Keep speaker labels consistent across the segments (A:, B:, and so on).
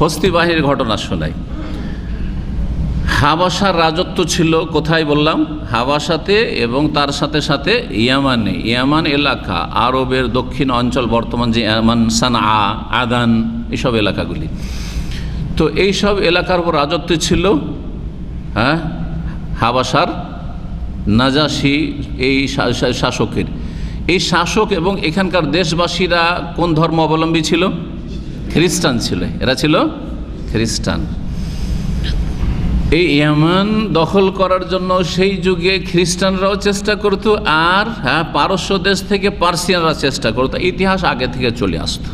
A: হস্তিবাহির ঘটনা শোনাই। হাবাসার রাজত্ব ছিল, কোথায় বললাম? হাবাসাতে এবং তার সাথে সাথে ইয়ামানে, ইয়ামান এলাকা, আরবের দক্ষিণ অঞ্চল, বর্তমান যে ইয়ামান সান আ আদান এইসব এলাকাগুলি। তো এই সব এলাকার উপর রাজত্ব ছিল হ্যাঁ? হাবাসার নাজাসি, এই শাসকের। এই শাসক এবং এখানকার দেশবাসীরা কোন ধর্ম অবলম্বী ছিল? খ্রিস্টান ছিল। এরা ছিল খ্রিস্টান। এই ইয়ামান দখল করার জন্য সেই যুগে খ্রিস্টানরাও চেষ্টা করতো আর হ্যাঁ পারস্য দেশ থেকে পার্সিয়ানরা চেষ্টা করতো। ইতিহাস আগে থেকে চলে আসতো।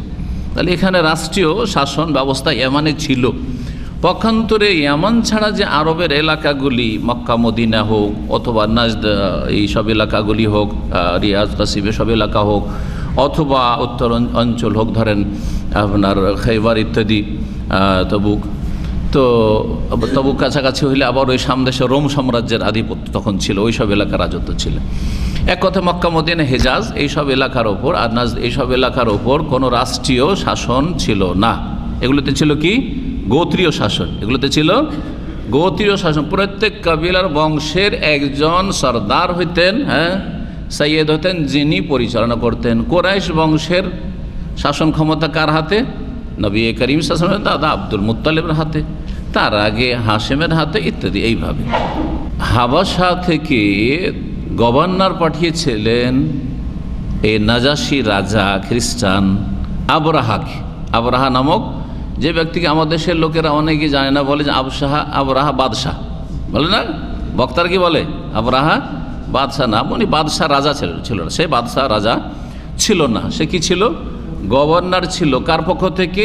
A: তাহলে এখানে রাষ্ট্রীয় শাসন ব্যবস্থা ইয়ামানে ছিল। পক্ষান্তরে ইয়ামান ছাড়া যে আরবের এলাকাগুলি, মক্কা, মদিনা হোক, অথবা নাজদ, এই সব এলাকাগুলি হোক রিয়াজ, কাসিবে সব এলাকা হোক অথবা উত্তর অঞ্চল হোক ধরেন আপনার খেবার ইত্যাদি তবুক। তো তবু কাছাকাছি হইলে আবার ওই সামদেশে রোম সাম্রাজ্যের আধিপত্য তখন ছিল, ওই সব এলাকার রাজত্ব ছিল। এক কথা মক্কা হেজাজ এইসব এলাকার ওপর, আর নাজ এইসব এলাকার ওপর কোনো রাষ্ট্রীয় শাসন ছিল না। এগুলোতে ছিল কি? গোত্রীয় শাসন। এগুলোতে ছিল গোত্রীয় শাসন। প্রত্যেক কাবিলার বংশের একজন সর্দার হইতেন হ্যাঁ? সৈয়দ হতেন যিনি পরিচালনা করতেন। কোরাইশ বংশের শাসন ক্ষমতা কার হাতে? নবী এ করিম শাসনের দাদা আব্দুল মুত্তালিবের হাতে। তার আগে হাশেমের হাতে ইত্যাদি এইভাবে। হাবাসা থেকে গভর্নর পাঠিয়েছিলেন এই নাজাসি রাজা খ্রিস্টান আবরাহাকে। আবরাহা নামক যে ব্যক্তিকে আমাদের দেশের লোকেরা অনেকে জানে না বলে যে আবসাহা আবরাহা বাদশাহ। বলে না? বক্তার কি বলে? আবরাহা বাদশাহ না উনি বাদশাহ রাজা ছিল ছিল না। সে বাদশাহ রাজা ছিল না। সে কি ছিল? গভর্নর ছিল। কার পক্ষ থেকে?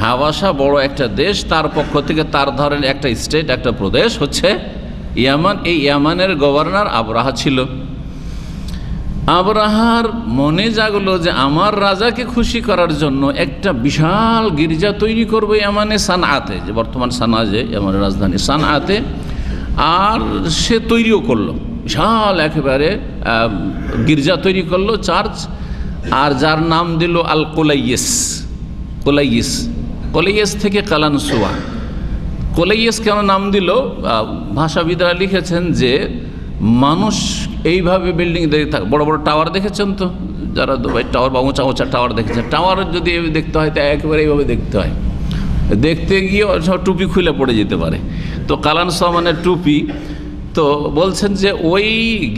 A: হাওয়াসা বড় একটা দেশ, তার পক্ষ থেকে তার ধরেন একটা স্টেট একটা প্রদেশ হচ্ছে ইয়ামান। এই ইয়ামানের গভর্নর আবরাহা ছিল। আবরাহার মনে জাগলো যে আমার রাজাকে খুশি করার জন্য একটা বিশাল গির্জা তৈরি করব ইয়ামানে সানআতে, যে বর্তমান সানা যে ইয়ামানের রাজধানী সানআতে। আর সে তৈরিও করল। বিশাল একেবারে গির্জা তৈরি করল চার্চ আর যার নাম দিল আল কোলাইয়েস। কোলাইয়েস। কোলাইয়েস থেকে কালানসুয়া। কোলাইয়েস কেন নাম দিল? ভাষাবিদরা লিখেছেন যে, মানুষ এইভাবে বিল্ডিং দেখে থাকে। বড় বড় টাওয়ার দেখেছেন তো? যারা দুবাই টাওয়ার বা উঁচা উঁচা টাওয়ার দেখেছেন। টাওয়ার যদি দেখতে হয়, তো একেবারে এইভাবে দেখতে হয়। দেখতে গিয়ে সব টুপি খুলে পড়ে যেতে পারে। তো কালান মানে টুপি। তো বলছেন যে ওই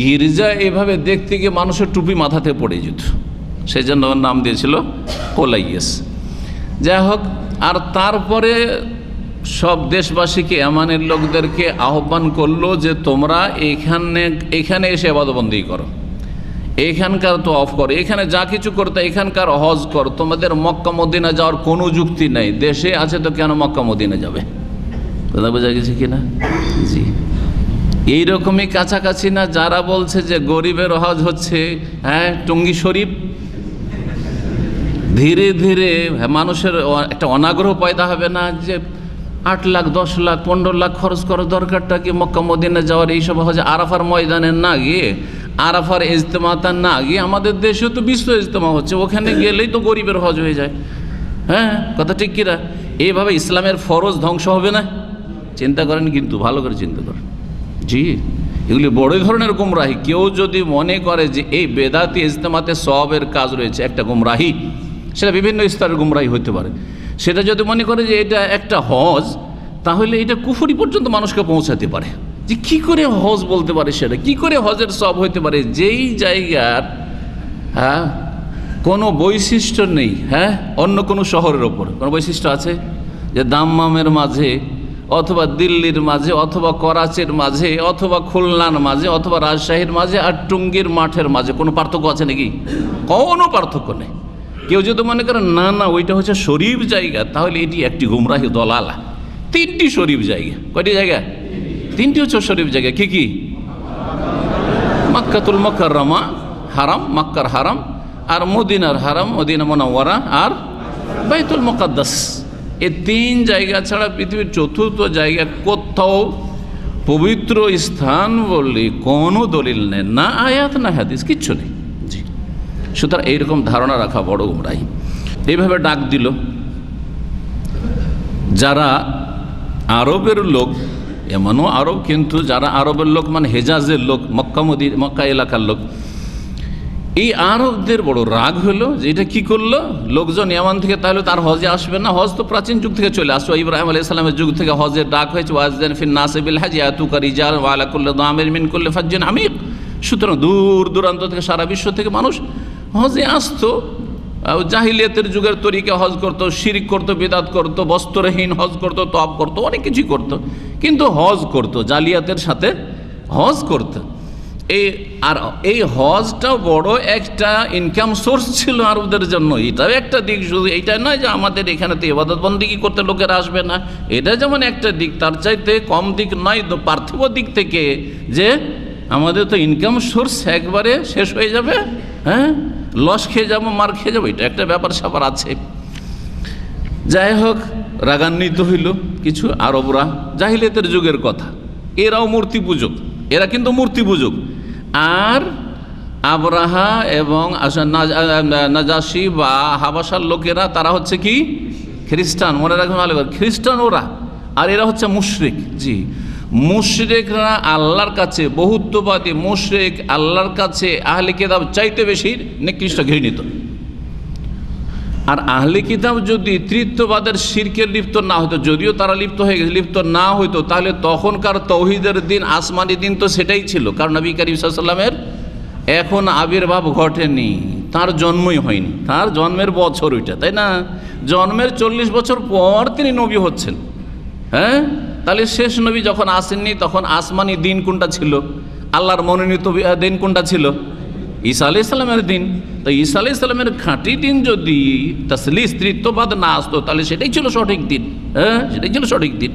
A: গির্জা এভাবে দেখতে গিয়ে মানুষের টুপি মাথাতে পড়ে যেত। সেই জন্য নাম দিয়েছিল কোলাইয়েস। যাই হোক, আর তারপরে সব দেশবাসীকে, এমানের লোকদেরকে আহ্বান করল যে তোমরা এখানে এখানে এসে আবাদবন্দি করো। এখানকার তো অফ করো, এখানে যা কিছু করতে, এখানকার হজ কর। তোমাদের মক্কা মদিনা যাওয়ার কোনো যুক্তি নেই। দেশে আছে তো কেন মক্কা মদিনা যাবে? কথা বোঝা গেছে কি না জি এইরকমই কাছাকাছি না, যারা বলছে যে গরিবের হজ হচ্ছে হ্যাঁ টঙ্গি শরীফ? ধীরে ধীরে মানুষের একটা অনাগ্রহ পয়দা হবে না যে আট লাখ, দশ লাখ, পনেরো লাখ খরচ করার দরকারটা কি মক্কা, মদিনা যাওয়ার এইসব হচ্ছে আরাফার ময়দানে না গিয়ে, আরাফার ইজতেমাতা না গিয়ে আমাদের দেশেও তো বিশ্ব ইজতেমা হচ্ছে, ওখানে গেলেই তো গরিবের হজ হয়ে যায়। হ্যাঁ কথা ঠিক কিনা? এইভাবে ইসলামের ফরজ ধ্বংস হবে না? চিন্তা করেন কিন্তু, ভালো করে চিন্তা করেন। জি, এগুলি বড় ধরনের গুমরাহি। কেউ যদি মনে করে যে এই বেদাতি ইজতেমাতে সবের কাজ রয়েছে, একটা গুমরাহি, সেটা বিভিন্ন স্তরের গুমরাহি হতে পারে। সেটা যদি মনে করে যে এটা একটা হজ, তাহলে এটা কুফুরি পর্যন্ত মানুষকে পৌঁছাতে পারে। যে কি করে হজ বলতে পারে সেটা? কি করে হজের সব হইতে পারে? যেই জায়গার হ্যাঁ কোনো বৈশিষ্ট্য নেই হ্যাঁ অন্য কোনো শহরের ওপর। কোনো বৈশিষ্ট্য আছে? যে দাম্মামের মাঝে অথবা দিল্লির মাঝে, অথবা করাচির মাঝে, অথবা খুলনার মাঝে, অথবা রাজশাহীর মাঝে আর টুঙ্গির মাঠের মাঝে। কোনো পার্থক্য আছে নাকি? কোনো পার্থক্য নেই। কেউ যদি মনে করেন, না না, ওইটা হচ্ছে শরীফ জায়গা, তাহলে এটি একটি গুমরাহি দলালা। তিনটি শরীফ জায়গা। কয়টি জায়গা? তিনটি হচ্ছে শরীফ জায়গা। কি কি? মাক্কাতুল মকররমা, হারাম, মক্কার হারাম, আর মদিনার হারাম, মদিনা মোনাওয়ারা, আর বাইতুল মুকাদ্দাস। এই তিন জায়গা ছাড়া পৃথিবীর চতুর্থ জায়গা কোথাও পবিত্র স্থান বললে কোনো দলিল নেই, না আয়াত, না হাদিস, কিচ্ছু নেই। জি। সুতরাং এইরকম ধারণা রাখা বড় গুমরাহি এইভাবে ডাক দিল। যারা আরবের লোক, এমনও আরব কিন্তু যারা আরবের লোক মানে হেজাজের লোক, মক্কা মক্কামদি মক্কা এলাকার লোক এই আরবদের বড় রাগ হলো যে এটা কী করল? লোকজন এমন থেকে তাহলে তার হজে আসবে না? হজ তো প্রাচীন যুগ থেকে চলে আসছো ইব্রাহিম আলাই ইসলামের যুগ থেকে হজের ডাক হয়েছে, ওয়াজদান ফিন নাসিবিল হাজি আতুকা ওয়ালা করলে দামের মিন করলে ফাজ্জেন আমির। সুতরাং দূর দূরান্ত থেকে, সারা বিশ্ব থেকে মানুষ হজে আসতো। জাহিলিয়াতের যুগের তরিকে হজ করতো, শিরিক করতো, বেদাত করতো, বস্ত্রহীন হজ করতো তপ করতো, অনেক কিছুই করতো। কিন্তু হজ করতো, জালিয়াতের সাথে হজ করতো। এই আর এই হজটা বড় একটা ইনকাম সোর্স ছিল আরবদের জন্য। এটাও একটা দিক, শুধু এইটা নয় যে আমাদের এখানে তো এবাদত বন্দিগি করতে লোকেরা আসবে না। এটা যেমন একটা দিক, তার চাইতে কম দিক নয়, তো পার্থিব দিক থেকে যে আমাদের তো ইনকাম সোর্স একবারে শেষ হয়ে যাবে হ্যাঁ? লস খেয়ে যাব, মার খেয়ে যাব, এটা একটা ব্যাপার স্যাপার আছে। যাই হোক, রাগান্বিত হইল কিছু আরবরা। জাহিলিয়াতের যুগের কথা, এরাও মূর্তি পূজক, এরা কিন্তু মূর্তি পূজক। আর আবরাহা এবং নাজাসি বা হাবাসার লোকেরা, তারা হচ্ছে কি? খ্রিস্টান। মনে রাখবেন করে। খ্রিস্টান ওরা। আর এরা হচ্ছে মুশরিক। জি। মুশরিকরা আল্লাহর কাছে বহুত্ববাদী। মুশরিক আল্লাহর কাছে আহলে কেদাব চাইতে বেশি নিকৃষ্ট ঘৃণিত। আর আহলে কিতাব যদি তৃত্ববাদের শিরকে লিপ্ত না হতো যদিও তারা লিপ্ত হয়ে গেছে, লিপ্ত না হইতো, তাহলে তখনকার তৌহিদের দিন, আসমানি দিন তো সেটাই ছিল। কারণ নবী করিম সাল্লামের এখন আবির্ভাব ঘটেনি, তার জন্মই হয়নি, তার জন্মের বছর ওইটা, তাই না? জন্মের চল্লিশ বছর পর তিনি নবী হচ্ছেন। হ্যাঁ? তাহলে শেষ নবী যখন আসেননি, তখন আসমানি দিন কোনটা ছিল? আল্লাহর মনোনীত দিন কোনটা ছিল? ঈসা আলি ইসলামের দিন। তো ঈসা আলি ইসলামের খাঁটি দিন যদি তাসলি স্ত্রীত্ববাদ না আসতো, তাহলে সেটাই ছিল সঠিক দিন। হ্যাঁ? সেটাই ছিল সঠিক দিন।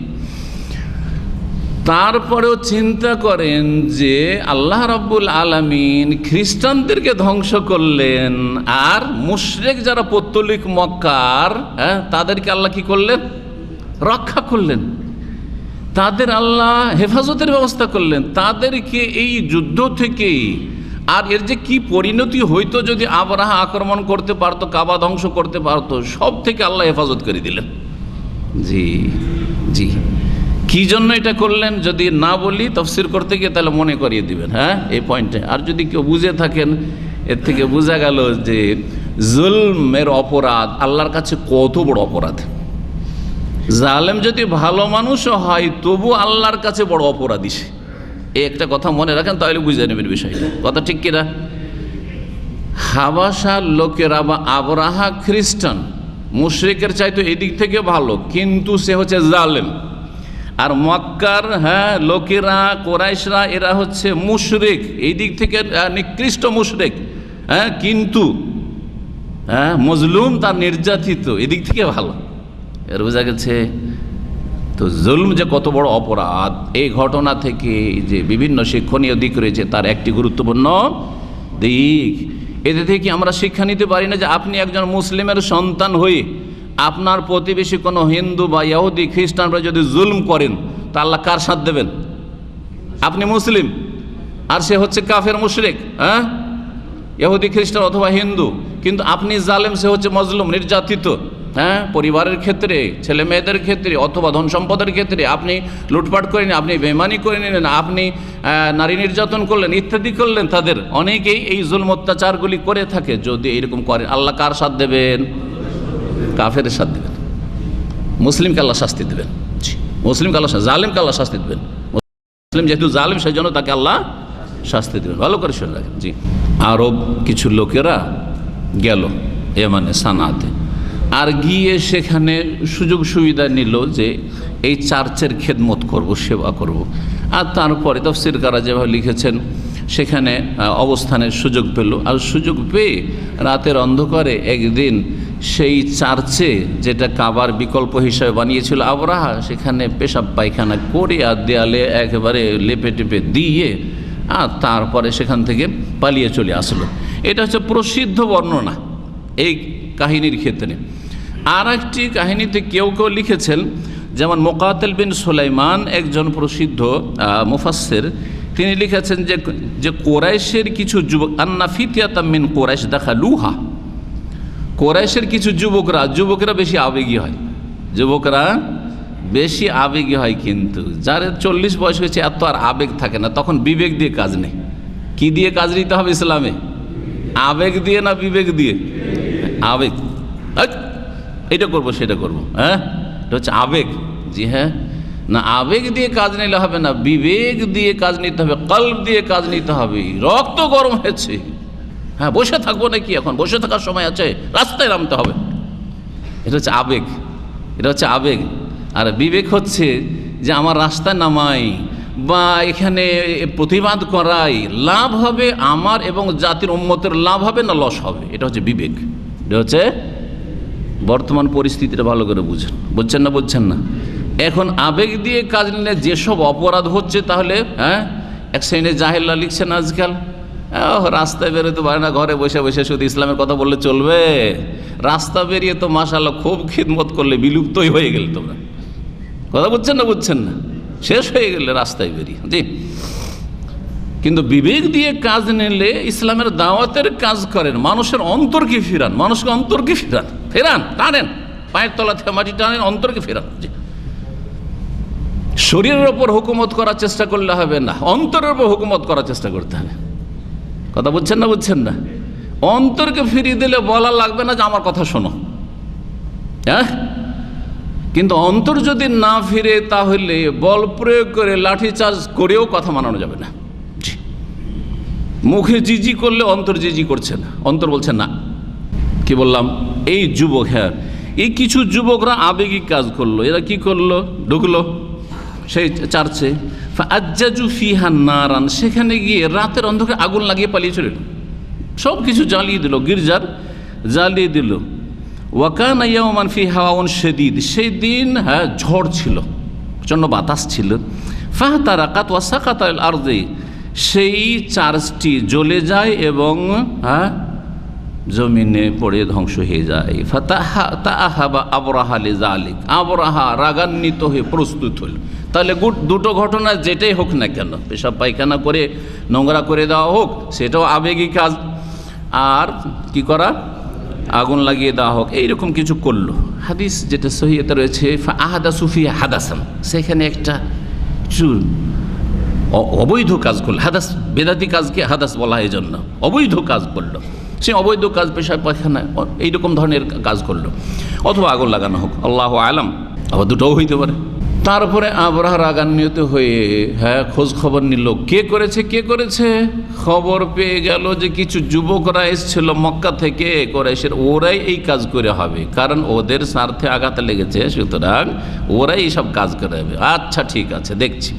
A: তারপরেও চিন্তা করেন যে আল্লাহ রাব্বুল আলামিন খ্রিস্টানদেরকে ধ্বংস করলেন, আর মুশরেক যারা পত্তলিক মক্কার হ্যাঁ তাদেরকে আল্লাহ কি করলেন? রক্ষা করলেন। তাদের আল্লাহ হেফাজতের ব্যবস্থা করলেন। তাদেরকে এই যুদ্ধ থেকে আর এর যে কি পরিণতি হইতো যদি আবরাহা আক্রমণ করতে পারতো, কাবা ধ্বংস করতে পারতো, সব থেকে আল্লাহ হেফাজত করে দিলেন। জি জি। কি জন্য এটা করলেন যদি না বলি, তফসির করতে গিয়ে তাহলে মনে করিয়ে দিবেন হ্যাঁ এই পয়েন্টে। আর যদি কেউ বুঝে থাকেন, এর থেকে বোঝা গেল যে জুলমের অপরাধ, আল্লাহর কাছে কত বড় অপরাধ। জালেম যদি ভালো মানুষও হয় তবু আল্লাহর কাছে বড় অপরাধী সে। এই একটা কথা মনে রাখেন, তাহলে বুঝে নেবেন বিষয়টা। কথা ঠিক কিনা? হাবাসার লোকেরা বা আবরাহা খ্রিস্টান, মুশরিকের চাইতো এদিক থেকে ভালো, কিন্তু সে হচ্ছে জালেম। আর মক্কার হ্যাঁ লোকেরা, কোরাইশরা, এরা হচ্ছে মুশরিক। এই দিক থেকে নিকৃষ্ট মুশরিক হ্যাঁ কিন্তু হ্যাঁ মজলুম তার নির্যাতিত, এদিক থেকে ভালো। এর বোঝা গেছে? তো জুলম যে কত বড় অপরাধ, এই ঘটনা থেকে যে বিভিন্ন শিক্ষণীয় দিক রয়েছে, তার একটি গুরুত্বপূর্ণ দিক। এতে থেকে আমরা শিক্ষা নিতে পারি না যে আপনি একজন মুসলিমের সন্তান হয়ে আপনার প্রতিবেশী কোনো হিন্দু বা ইহুদি, খ্রিস্টানরা যদি জুলম করেন, তা আল্লাহ কার সাথ দেবেন? আপনি মুসলিম, আর সে হচ্ছে কাফের, মুশরিক হ্যাঁ? ইহুদি, খ্রিস্টান অথবা হিন্দু, কিন্তু আপনি জালেম, সে হচ্ছে মজলুম, নির্যাতিত। হ্যাঁ? পরিবারের ক্ষেত্রে, ছেলে মেয়েদের ক্ষেত্রে, অথবা ধন সম্পদের ক্ষেত্রে আপনি লুটপাট করে নিন আপনি বেমানি করে নিলেন, আপনি নারী নির্যাতন করলেন, ইত্যাদি করলেন তাদের। অনেকেই এই জুলম অত্যাচারগুলি করে থাকে যদি এরকম করেন। আল্লাহ কার সাথ দেবেন? কাফের সাথ দেবেন। মুসলিমকে আল্লাহ শাস্তি দেবেন। মুসলিমকে আল্লাহ জালিমকে আল্লাহ শাস্তি দেবেন। মুসলিম যেহেতু জালিম, সেই জন্য তাকে আল্লাহ শাস্তি দেবেন। ভালো করে শুনে রাখেন। জি, আরব কিছু লোকেরা গেল, এমানে, সানাতে। আর গিয়ে সেখানে সুযোগ সুবিধা নিল যে এই চার্চের খেদমত করব, সেবা করব। আর তারপরে তফসিরকারা যেভাবে লিখেছেন, সেখানে অবস্থানের সুযোগ পেল। আর সুযোগ পেয়ে রাতের অন্ধকারে একদিন সেই চার্চে যেটা কাবার বিকল্প হিসাবে বানিয়েছিল আবরাহা, সেখানে পেশাব পায়খানা করে আর দেয়ালে একেবারে লেপে টেপে দিয়ে, আর তারপরে সেখান থেকে পালিয়ে চলে আসলো। এটা হচ্ছে প্রসিদ্ধ বর্ণনা। এই কাহিনীর ক্ষেত্রে। আর একটি কাহিনীতে কেউ কেউ লিখেছেন যেমন মোকাতেল বিন সুলাইমান একজন প্রসিদ্ধ আহ, মুফাসসির। তিনি লিখেছেন যে যে কোরাইশের কিছু যুবক আন্না ফিতিয়াতামিন কোরাইশ দেখা লুহা কোরাইশের কিছু যুবকরা যুবকরা বেশি আবেগী হয়। যুবকরা বেশি আবেগী হয় কিন্তু। যার চল্লিশ বয়স হয়েছে এত আর আবেগ থাকে না তখন বিবেক দিয়ে কাজ নেই। কি দিয়ে কাজ নিতে হবে ইসলামে? আবেগ দিয়ে না বিবেক দিয়ে? আবেগ। এটা করব, সেটা করব। হ্যাঁ? এটা হচ্ছে আবেগ। জি হ্যাঁ? না, আবেগ দিয়ে কাজ নিলে হবে না, বিবেক দিয়ে কাজ নিতে হবে, কল্প দিয়ে কাজ নিতে হবে। রক্ত গরম হয়েছে। হ্যাঁ বসে থাকব নাকি এখন? বসে থাকার সময় আছে, রাস্তায় নামতে হবে। এটা হচ্ছে আবেগ। এটা হচ্ছে আবেগ। আর বিবেক হচ্ছে যে আমার রাস্তায় নামাই, বা এখানে প্রতিবাদ করাই, লাভ হবে আমার এবং জাতির উন্মতের লাভ হবে না, লস হবে। এটা হচ্ছে বিবেক। এটা হচ্ছে বর্তমান পরিস্থিতিটা ভালো করে বুঝেন। বুঝছেন না বুঝছেন না? এখন আবেগ দিয়ে কাজ নিলে যেসব অপরাধ হচ্ছে তাহলে হ্যাঁ এক শ্রেণি জাহেল্লা লিখছেন আজকাল রাস্তায় বেরোতে পারে না, ঘরে বসে বসে শুধু ইসলামের কথা বললে চলবে। রাস্তা বেরিয়ে তো মাসাল্লাহ খুব খিদমত করলে বিলুপ্তই হয়ে গেল তোমরা। কথা বুঝছেন না বুঝছেন না? শেষ হয়ে গেলে রাস্তায় বেরিয়ে। জি। কিন্তু বিবেক দিয়ে কাজ নিলে ইসলামের দাওয়াতের কাজ করেন। মানুষের অন্তরকে ফিরান? মানুষকে অন্তরকে ফিরান? ফেরান, টানেন। পায়ের তলা থেকে মাটি টানেন অন্তরকে ফেরান? শরীরের ওপর হুকুমত করার চেষ্টা করলে হবে না। অন্তরের ওপর হুকুমত করার চেষ্টা করতে হবে। কথা বুঝছেন না বুঝছেন না? অন্তরকে ফিরিয়ে দিলে বলা লাগবে না যে আমার কথা শোনো। হ্যাঁ? কিন্তু অন্তর যদি না ফিরে তাহলে বল প্রয়োগ করে লাঠি চার্জ করেও কথা মানানো যাবে না। মুখে জিজি করলে অন্তর জিজি করছে না। অন্তর বলছে না। কি বললাম? এই যুবক হ্যাঁ। এই কিছু যুবকরা আবেগিক কাজ করল। এরা কি করল? ঢুকলো। সেই চার্চে আজ্জাজু ফিহা নারান। সেখানে গিয়ে রাতের অন্ধকারে আগুন লাগিয়ে পালিয়ে চলে সব কিছু জ্বালিয়ে দিল। গির্জার জ্বালিয়ে দিল। ওয়াকান ইয়ামান ফি হাওয়ান শেদিদ। সেই দিন হ্যাঁ ঝড় ছিল। প্রচণ্ড বাতাস ছিল। ফাহ তারা কাতওয়া সাকাতাল আর্দে। সেই চার্চটি জ্বলে যায় এবং হ্যাঁ জমিনে পড়ে ধ্বংস হয়ে যায়। ফাতাহা তাহা বা আবরাহালে জালিক আবরাহা রাগান্বিত হয়ে প্রস্তুত হল। তাহলে দুটো ঘটনা যেটাই হোক না কেন, পেশাব পায়খানা করে, নোংরা করে দেওয়া হোক, সেটাও আবেগী কাজ। আর কি করা? আগুন লাগিয়ে দেওয়া হোক। এইরকম কিছু করল। হাদিস যেটা সহিতে রয়েছে আহাদা সুফিয়া হাদাসান। সেখানে একটা চুল অবৈধ কাজ করল। হাদাস, বেদাতি কাজকে হাদাস বলা এই জন্য অবৈধ কাজ করল। সে অবৈধ কাজ পেশায় পায়খানা এইরকম ধরনের কাজ করল। অথবা আগুন লাগানো হোক, আল্লাহ আলাম। আবার দুটোও হইতে পারে। তারপরে আবরাহ রাগান্বিত হয়ে হ্যাঁ খোঁজ খবর নিল। কে করেছে কে করেছে? খবর পেয়ে গেল যে কিছু যুবকরা এসেছিল মক্কা থেকে, কোরাইশের, ওরাই এই কাজ করে হবে। কারণ ওদের স্বার্থে আঘাত লেগেছে, সুতরাং ওরাই এইসব কাজ করে হবে। আচ্ছা ঠিক আছে, দেখছি।